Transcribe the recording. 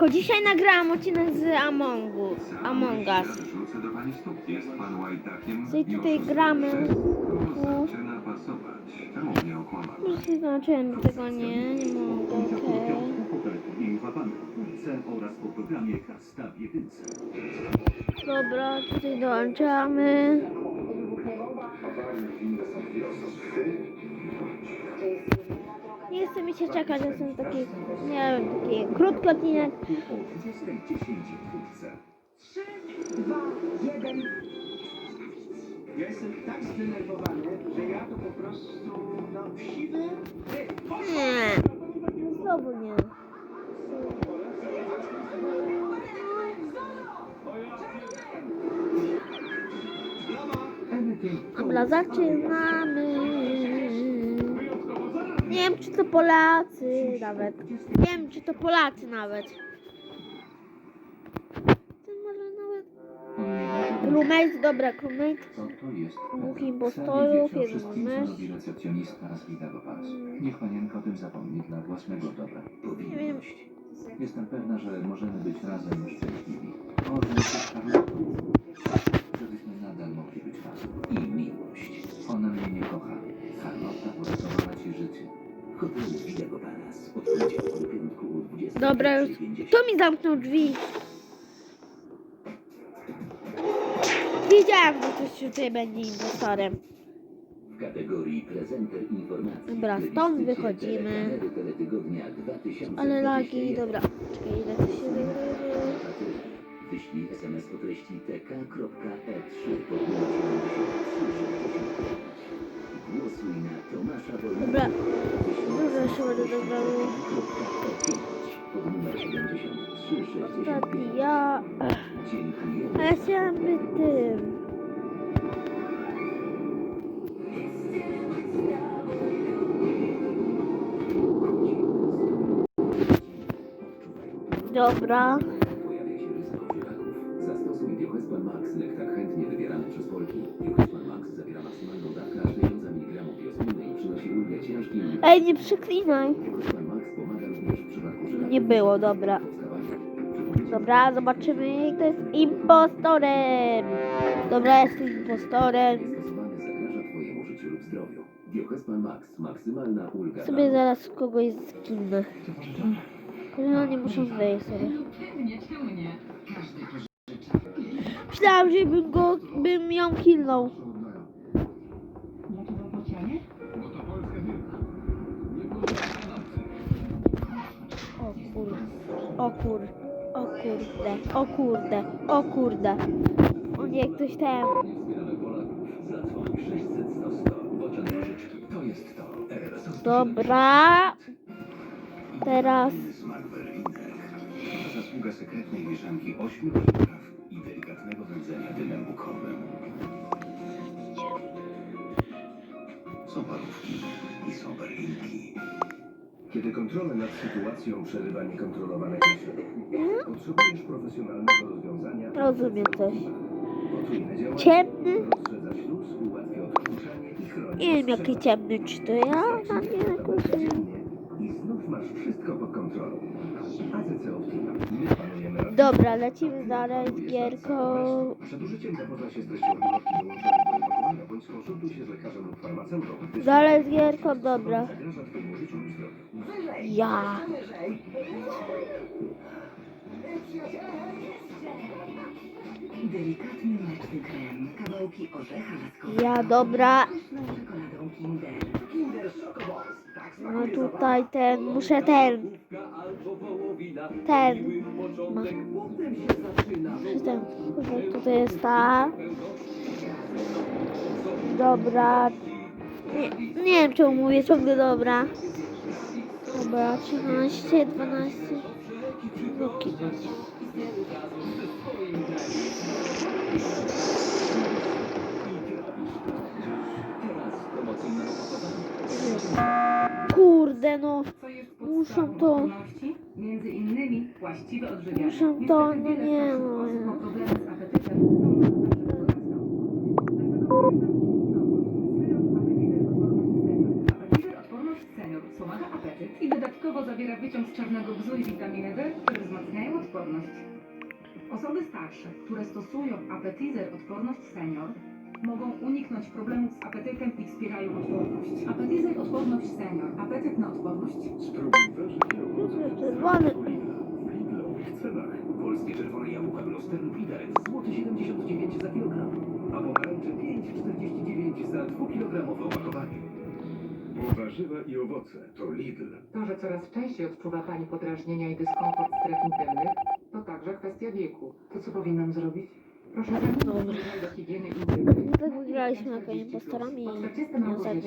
Siemanko, dzisiaj nagrałam odcinek z Among Us. Among Us. Do Czyli tutaj gramy. To zaczyna pasować. Czemu mnie okłamał? Już zaznaczyłem tego, nie, nie mogę, okej. jedynce. Dobra, tutaj dołączamy. Chce mi się czekać, ja jestem taki, nie wiem, taki krótki odcinek. O 20.10 wkrótce. 3, 2, 1. Ja jestem tak zdenerwowany, że ja to po prostu, no, siwy. Nie, znowu nie. Dobra, zaczynamy. Czy to Polacy nawet. Nie wiem, czy to Polacy nawet. To może nawet... Crewmate, dobra, crewmate. Co to jest? Dwóch impostorów, jeden Widego Pass. Niech panienka o tym zapomni dla własnego dobra. Powinność. Jestem pewna, że możemy być razem szczęśliwi. Może Charlotte. Żebyśmy nadal mogli być razem. I miłość. Ona mnie nie kocha. Charlotta uratowała ci życie. Hotel Widego Pass. Odkrycie w kierunku 20. Dobra, już. Kto mi zamknął drzwi? Wiedziałam, że ktoś tutaj będzie impostorem. W kategorii prezenter informacji. Dobra, stąd wychodzimy. telekamery Teletygodnia 2021. Ale lagi, dobra. Czekaj, ile to się wydarzy? Wyślij SMS o treści tk.e3 Dobra, Wyślij dużo się będę SMS o dobrały. tk.e5 pod numer 7365. Ostatni ja... Dziękujemy. A ja chciałam być tym. Dobra. Ej, nie przeklinaj. Nie było, dobra. Dobra, zobaczymy, kto jest impostorem. Dobra, jestem impostorem. Sobie zaraz kogoś zginę. No nie muszę wyjść sobie. Myślałam, że bym go, bym ją killnął. O kur, o kurde, o kurde, o kurde. O nie, ktoś ten. Wspieramy Polaków. Zadzwoń 600 100 100. Bocian Różyczki. To jest to. RS Dobra. Teraz zasługa sekretnej mieszanki ośmiu przypraw i delikatnego wędzenia dymem bukowym. Są parówki i są berlinki. Kiedy kontrolę nad sytuacją przerywa niekontrolowane myśli, potrzebujesz profesjonalnego rozwiązania. rozumiem coś. Potrójne działanie Ciemny? rozszerza śluz, ułatwia i chroni Nie wiem jaki ciemny, czy to ja? A nie jakoś... Dobra, lecimy dalej z gierką. Dalej z gierką, dobra. Ja. Delikatny mleczny krem, kawałki orzecha laskowego Ja, dobra. Kinder. No tutaj ten, muszę ten. Ten. Ma. Muszę ten. Tutaj jest ta. Dobra. Nie, nie wiem czemu mówię ciągle dobra. Dobra, 13, 12. Bloki. Kurde no. Muszą to-? Między innymi właściwe odżywianie. Muszą Niestety to, no nie, starszych no, wspomaga apetyt i dodatkowo zawiera wyciąg z czarnego bzu i witaminy D, które wzmacniają odporność. Osoby starsze, które stosują Appetizer Odporność Senior, mogą uniknąć problemów z apetytem i wspierają odporność. Appetizer Odporność Senior. Apetyt na odporność. Spróbuj owoców Czerwony. w Lidlowych cenach. Polskie czerwone jabłka Gloster lub Liderec złoty 79 za kilogram, a pomarańcze 5,49 za dwukilogramowe opakowanie. Bo warzywa i owoce to Lidl. To, że coraz częściej odczuwa Pani podrażnienia i dyskomfort stref intymnych, to także kwestia wieku. To co powinnam zrobić? Proszę Dobra. zamiast do higieny intymnej. Tak wygraliśmy na koniec impostorami i Po 40 mam nie powiedzieć,